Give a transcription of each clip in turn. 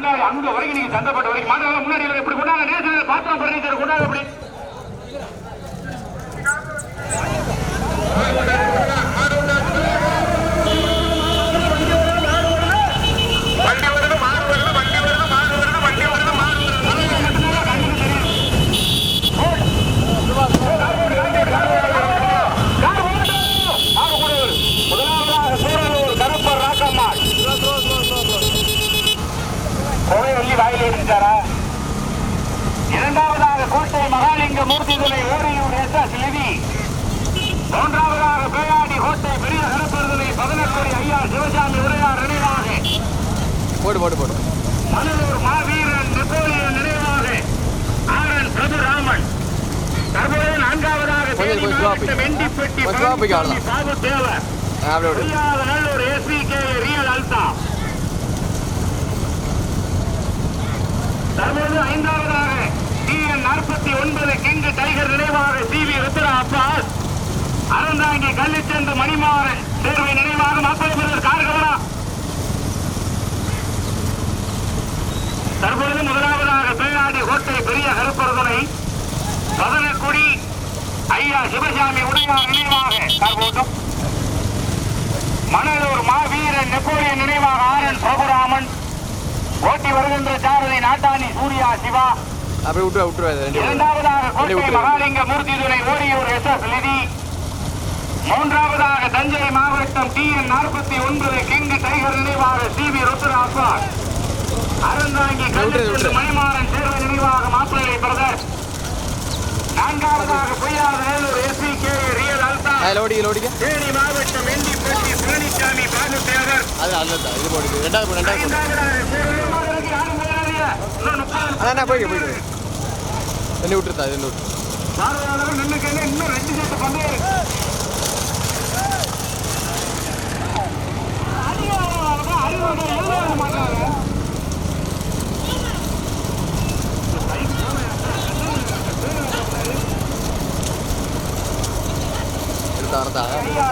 பின்னாடி அங்க வரைக்கும் நீங்க சந்தப்பட்ட வரைக்கும் மாட்டாங்க முன்னாடி எப்படி கொண்டாங்க? நேரத்தில் பாத்திரம் பர்னிச்சர் கொண்டாங்க இப்படி வண்டி வருது மாடு வருது வண்டி வருது மாடு வருது வண்டி வருது மாடு வருது முதலாவதாக சூரலூர் கருப்பர் ராக்கம்மாள் கோவைவள்ளி வாயிலே இருந்துட்டாரா இரண்டாவதாக கோட்டை மகாலிங்க மூர்த்தி ஓரியூர் எஸ் எஸ் லிவி மூன்றாவதாக பேயாடி கோட்டை பெரிய கருப்பர்தலை பதினெட்டு ஐயா சிவசாமி உரையார் நினைவாக போடு போடு போடு மணலூர் மாவீரன் நெப்போலியன் நினைவாக ஆரன் பிரபுராமன் தற்போது நான்காவதாக கொஞ்சம் தேனி மாவட்டம் போய். Vendipatti Babu Thevar Nallur SV K real அல்தா தற்போது ஐந்தாவதாக நாற்பத்தி ஒன்பது கிங் டைகர் நினைவாக சி வி ருத்ரா அப்பாஸ் அறந்தாங்கி கள்ளிச்சென்று மணிமாறன் தேர்வை நினைவாக மாப்பிள்ளை கார்கவனா. தற்பொழுது முதலாவதாக பேராடி கோட்டை பெரிய கருப்பரதுனை பதனக்குடி ஐயா சிவசாமி உடையார் நினைவாக தற்போதும் மணலூர் மாவீரன் நெப்போலியன் நினைவாக ஆரன் பிரபுராமன் ஓட்டி வருகின்ற சாரதி நாட்டாணி சூர்யா சிவா. அப்படியே விட்டுருவா இது ரெண்டு இரண்டாவதாக கோட்டை. மகாலிங்க மூர்த்தி துணை ஓரியூர் எஸ் எஸ் நிதி. மூன்றாவதாக தஞ்சை மாவட்டம் டி என் நாற்பத்தி ஒன்பது கிங் டைகர் நினைவாக சி வி ருத்ராஸ்வார் அறந்தாங்கி விட்டுரு, விட்டுரு. மணிமாறன் தேர்வு நினைவாக மாப்பிள்ளை பிரதர் நான்காவதாக Poyyatha Vellore SP K real அல்தா. Theni மாவட்டம் வெண்டிப்பட்டி பழனிசாமி பாபு தேவர் அது அதுதான் இது போடுது. ரெண்டாவது ரெண்டாவது அண்ணா போய்க்க போய்க்க ரெண்டு விட்டுருத்தா இது விட்டு இன்னும் ரெண்டு செட்டு பந்தயம் இருக்கு.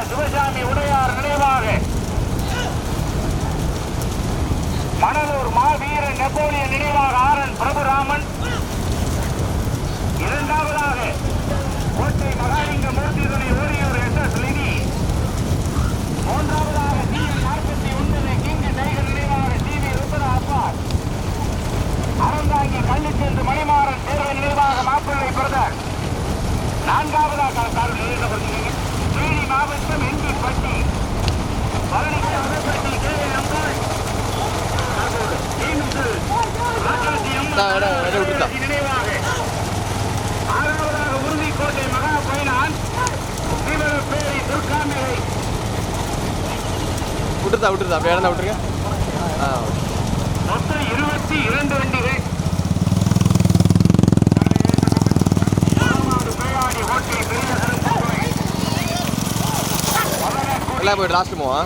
சிவசாமி உடையா நினைவாக மணலூர் மாவீரன் நெப்போலியன் நினைவாக ஆரன் பிரபுராமன். இரண்டாவதாக கோட்டை மகாலிங்க மூர்த்திதனை ஓடியூர் எஸ் எஸ் லினி. மூன்றாவதாக டி என் நாற்பத்தி ஒன்பது கிங் டைகர் நினைவாக சி வி ருத்ரா அப்பாஸ் அறந்தாங்கி கள்ளிச்சென்று மணிமாறன் தேர்வு நினைவாக மாப்பிள்ளை பிரதர். நான்காவதாக தேனி மாவட்டம் எண்டிப்பட்டி பட்டி மகா பயனான் தீவிரப்பேரி துர்காமிரை விட்டுருத்தா விட்டுருத்தா அப்படியே இடம் விட்டுருங்க ஆ மொத்தம் இருபத்தி இரண்டு வண்டிகள். எல்லாம் போய்ட்டு லாஸ்ட் போவா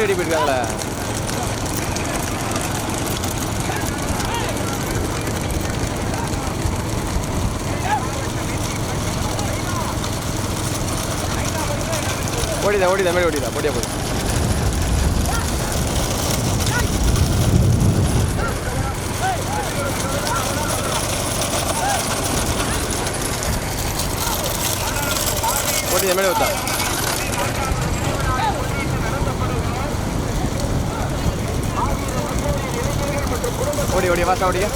ஆ வெடி போயிருக்காங்களே? ஓடிதா ஓடிதா மேலே ஓடிதா ஓடியா போய் ஓடிதா மேலே ஓட்டா ஓடி ஓடி வாசா ஓடியா.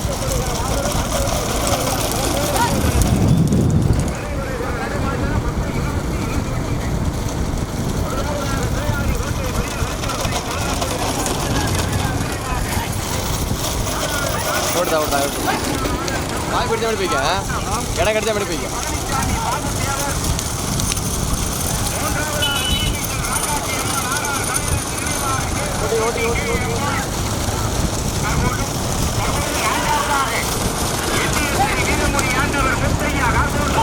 ஓடுதா ஓடுதா ஓடுதா. வாய் பிடிச்ச மாதிரி போய்க்க இடம் கிடைச்சா மாதிரி போய்க்க ஓடி ஓடி ஓடி ஓடி வீரமணி ஆண்டவர் முத்தையா காசோடு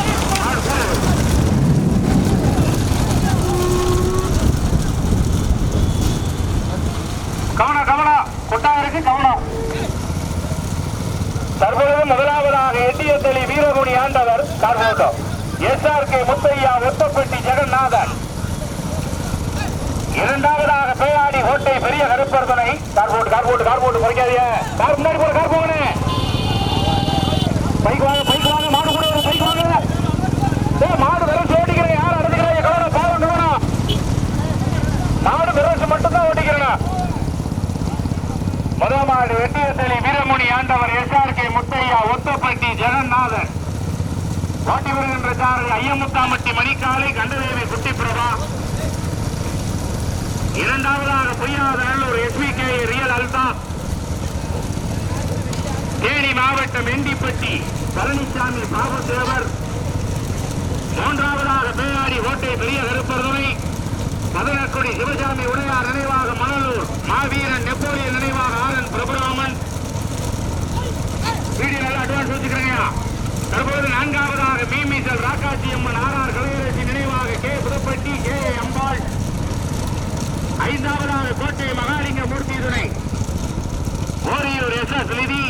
கவனம் கவனம் கொட்டா இருக்கு கவனம் தற்பொழுது முதலாவதாக எட்டிய தெளி வீரகுணி ஆண்டவர் கார்போட்டம் எஸ்ஆர்கே முத்தையா ஒத்தப்பட்டி ஜெகநாதன் இரண்டாவதாக பேயாடி கோட்டை பெரிய கருப்பர்தனை கார் போட்டு கார் போட்டு குறைக்காதீங்க. கார் முன்னாடி போற கார் போகணே. பைக் வாங்க பைக் வாங்க மாடு கூட ஒரு பைக் வாங்க. ஏ மாடு விரசு ஓட்டிக்கிறேன் யார் அடிச்சுக்கிறீங்க கலர பாவம் கவனம் மாடு விரசு மட்டும்தான் ஓட்டிக்கிறேன். முதல் மாடு வெட்டியத்தலி வீரமுனி ஆண்டவர் எஸ்ஆர்கே முத்தையா ஒத்தப்பட்டி ஜெகநாதன். ஓட்டி வருகின்ற சாரதி ஐயமுத்தாமட்டி மணிக்காலை கண்டதேவி குட்டி பிரபா இரண்டாவதாக பொய்யாத நல்லூர் எஸ்விகே ரியல் அல்தாப் தேனி மாவட்டம் எண்டிப்பட்டி பழனிசாமி பாபுதேவர் மூன்றாவதாக பேராடி ஓட்டை பெரிய கருப்பர்துறை மதனக்குடி சிவசாமி உடையார் நினைவாக மணலூர். மாவீரன் நெப்போலியன் நினைவாக ஆரன் பிரபுராமன். வீடியோ நல்லா அட்வான்ஸ் வச்சுக்கிறேங்க. தற்போது நான்காவதாக மீமிசல் ராக்காட்சி அம்மன் ஆர்ஆர் கலையரசி நினைவாக கே. புதப்பட்டி கே. எம் ஐந்தாவதாக கோட்டை மகாலிங்க மூர்த்தி துணை ஓரியூர் எஸ் எஸ் நிதி.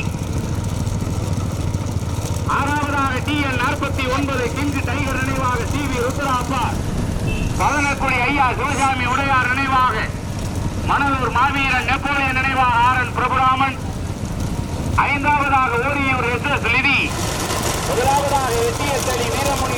ஆறாவதாக டி என் நாற்பத்தி ஒன்பது கிங்கு டைகர் நினைவாக சி வி ருத்ராப்பா. பதனக்குடி ஐயா சிவசாமி உடையார் நினைவாக. மணலூர் மாவீரன் நெப்போலியன் நினைவாக ஆர் என் பிரபுராமன். ஐந்தாவதாக ஓரியூர் எஸ் எஸ் நிதி. முதலாவதாக எட்டியத்தடி எஸ் ஆண்டவர் வீரமணி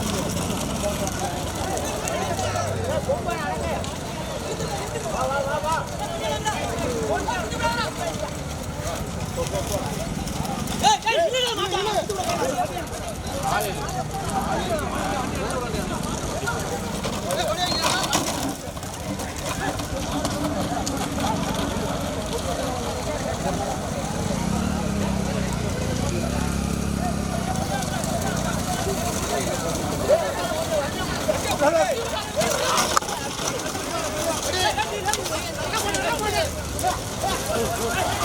ஆளு ஆளு Thank you.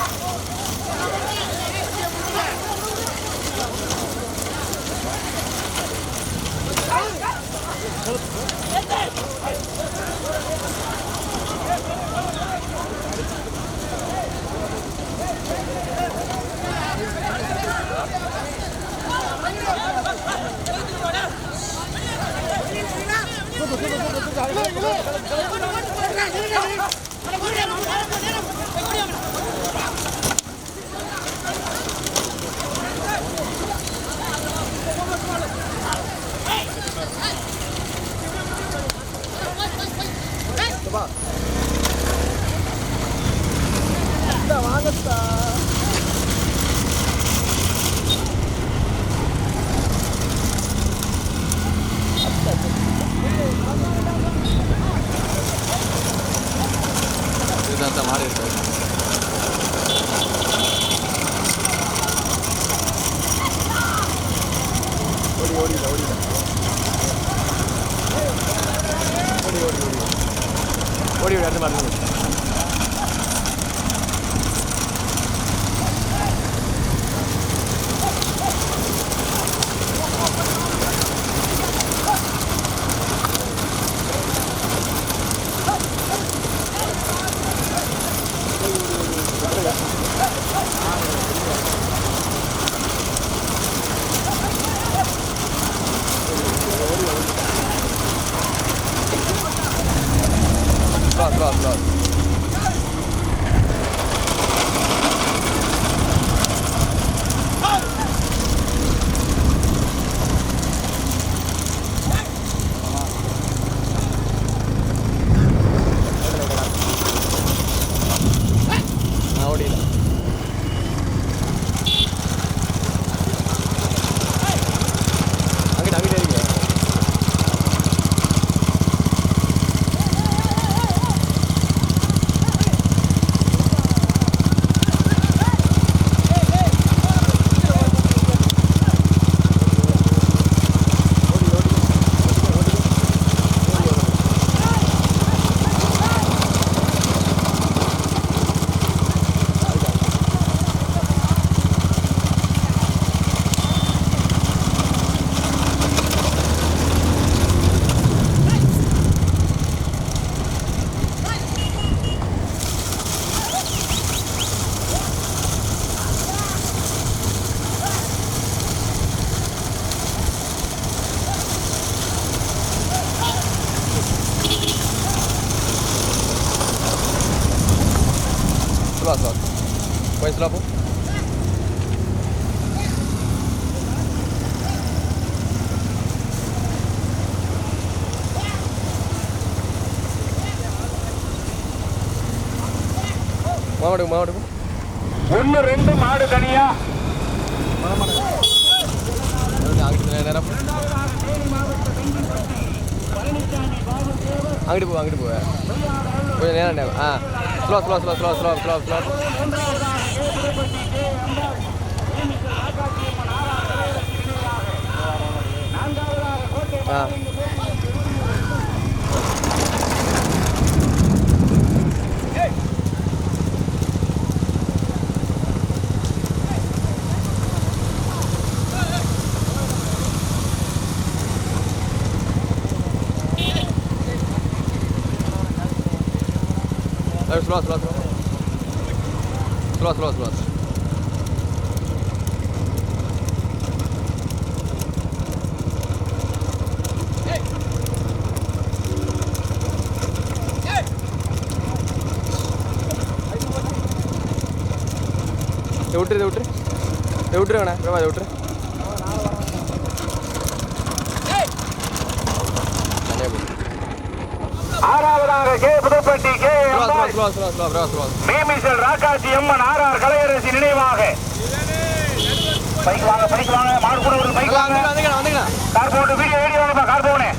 ஓடி ஓடி அடுத்த மாறி Bra, Slow, slow. Pois slow po. மாவடு மாவடு ஒன்னு ரெண்டு மாடு தனியா? அங்கிட்டு போ அங்கிட்டு போ. கொஞ்சம் நேரம் ஆ. Slow slow slow slow slow slow slow ஆ Hey, slow, slow, slow. Slow, slow, slow. விட்டுரு விட்டுரு விட்டுரு வேணா விட்டுரு தனியாக போடு ஆறாவதாக K Puthupatti K slow slow slow slow slow slow Memisal Rakkatchi Amman RR Kalaiyarasi நினைவாக. பைக் வாங்க பைக் வாங்க மாடு கூட ஒரு பைக் வாங்க. வந்துக்கலாம் வந்துக்கலாம் கார் போட்டு வீடியோ வீடியோ வாங்கப்பா கார் போனே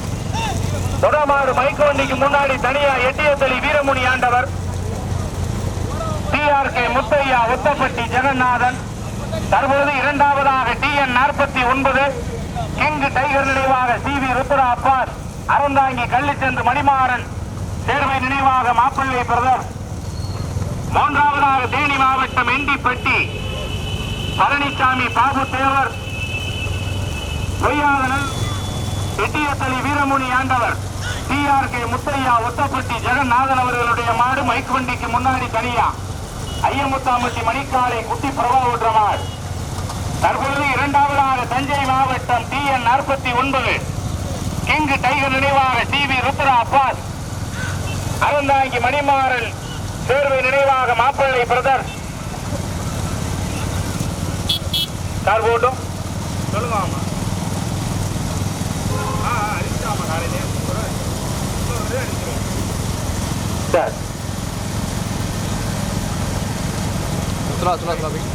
தொடமாடு மைக் வண்டிக்கு முன்னாடி தனியா எட்டியத்தலி வீரமுனி ஆண்டவர். டிஆர்கே முத்தையா ஒத்தப்பட்டி ஜெகநாதன். தற்பொழுது இரண்டாவதாக டிஎன் நாற்பத்தி ஒன்பது. கிங் டைகர் நினைவாக சி வி ருத்ரா அப்பாஸ். அறந்தாங்கி கள்ளிச்சென்று மணிமாறன். சேர்வை நினைவாக மாப்பிள்ளை பிரதர். மூன்றாவதாக தேனி மாவட்டம் எண்டிப்பட்டி. பழனிசாமி பாபு தேவர் பொய்யாதனன் எட்டியத்தளி வீரமுனி ஆண்டவர் டிஆர்கே முத்தையா ஒத்தப்பட்டி ஜெகநாதன் அவர்களுடைய மாடு மைக்குவண்டிக்கு முன்னாடி தனியா. ஐயமுத்தாம்பட்டி மணிக்காலை குட்டி பிரபா ஓட்டுற மாடு தற்பொழுது இரண்டாவதாக தஞ்சை மாவட்டம் டி என் நாற்பத்தி ஒன்பது. கிங் டைகர் நினைவாக டி வி ருத்ரா அப்பாஸ். அறந்தாங்கி மணிமாறன் சேர்வை நினைவாக மாப்பிள்ளை பிரதர். கார் போட்டும். சொல்லுங்க ஆமா சார். சுலா சுலா சுலா போய்.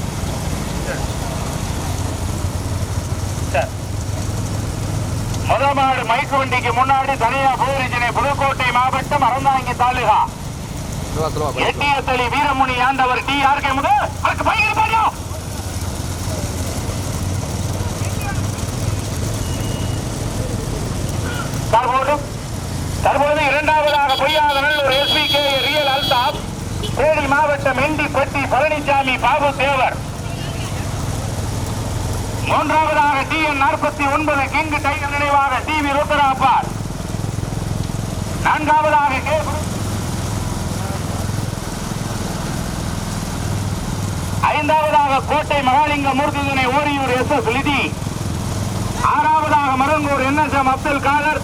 முதமாடு மைக்கு வண்டிக்கு முன்னாடி தனியா போரிஜினை புதுக்கோட்டை மாவட்டம் Aranthangi taluka. எட்டியத்தளி Veeramuni Andavar T R K முதல் அதுக்கு பயங்கர பாடியோ. தற்போது தற்போது இரண்டாவதாக Poyyatha Nallur SP K real Altaf Theni மாவட்டம் எண்டிப்பட்டி பழனிசாமி பாபு தேவர். மூன்றாவதாக டி என் நாற்பத்தி ஒன்பது கிங்கு டைகர் நினைவாக டி வி ருத்ராபால் நான்காவதாக கே ஐந்தாவதாக கோட்டை மகாலிங்க மூர்த்திதனை ஓரியூர் எஸ் எஸ் லிதி ஆறாவதாக Marungur N S M Abdul Kader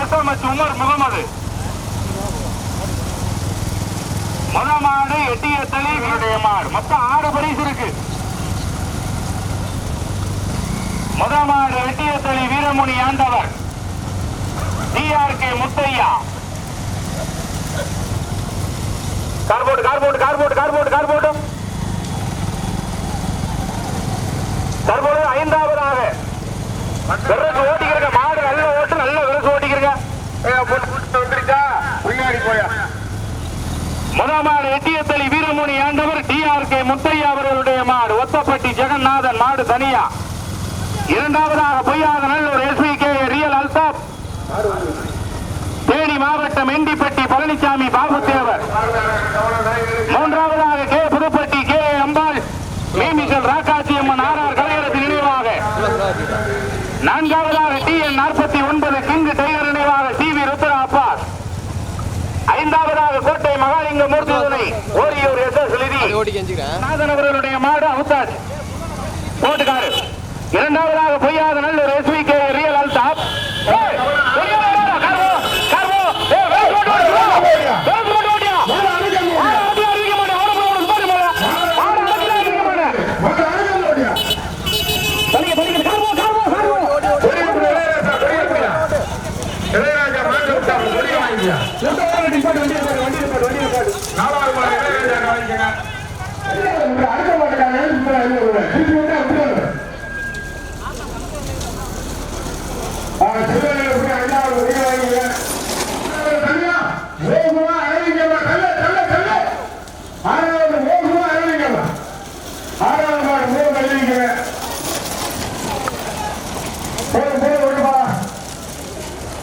S M H Umar Mohammed. முதமாடு எட்டிய தலை வீடைய மாடு. மொத்தம் ஆறு பரிசு இருக்கு. முதமாடு Ettiyathalai Veeramuni Andavar. TRK Muthaiya. Cardboard cardboard cardboard cardboard cardboard தற்போது ஐந்தாவதாக. விரசு ஓட்டிக்கிறங்க மாடு நல்ல ஓட்டு நல்ல விரசு ஓட்டிக்கிறங்க வந்துருச்சா? பின்னாடி போயா? முதல் மாடு எட்டியத்தளி வீரமுனி ஆண்டவர் டிஆர்கே முத்தையா அவர்களுடைய மாடு ஒத்தப்பட்டி ஜெகநாதன் மாடு தனியா. இரண்டாவதாக Poyyatha Nallur SV K real Altaf Theni மாவட்டம் எண்டிப்பட்டி பழனிசாமி பாபு தேவர் மூன்றாவதாக K Puthupatti K Ambal Mimisal Rakkatchi Amman RR Kalaiyarasu நினைவாக சுலா சுலா வச்சுக்கிட்டா நான்காவதாக டி என் நாற்பத்தி ஒன்பது கிங் டைகர் நினைவாக டி வி ருத்ரா அப்பாஸ் ஐந்தாவதாக கோட்டை மகாலிங்க மூர்த்தி ஓரியூர் எஸ் எஸ் லிதி. நாதன் அவர்களுடைய மாடு அவுத்தாஜ் போட்டுக்காரு இரண்டாவதாக Poyyatha Nallur SV K real Altaf. ஏய், பொய்யாத மாடா, கார்வோ, கார்வோ, ஏய், வேஸ் போட்டு ஓடு, நாலாவது மாடு இளையராஜா வாங்கிக்கங்க அடுத்த மாட்டுக்கான திருப்பி விட்டா விட்டுருங்க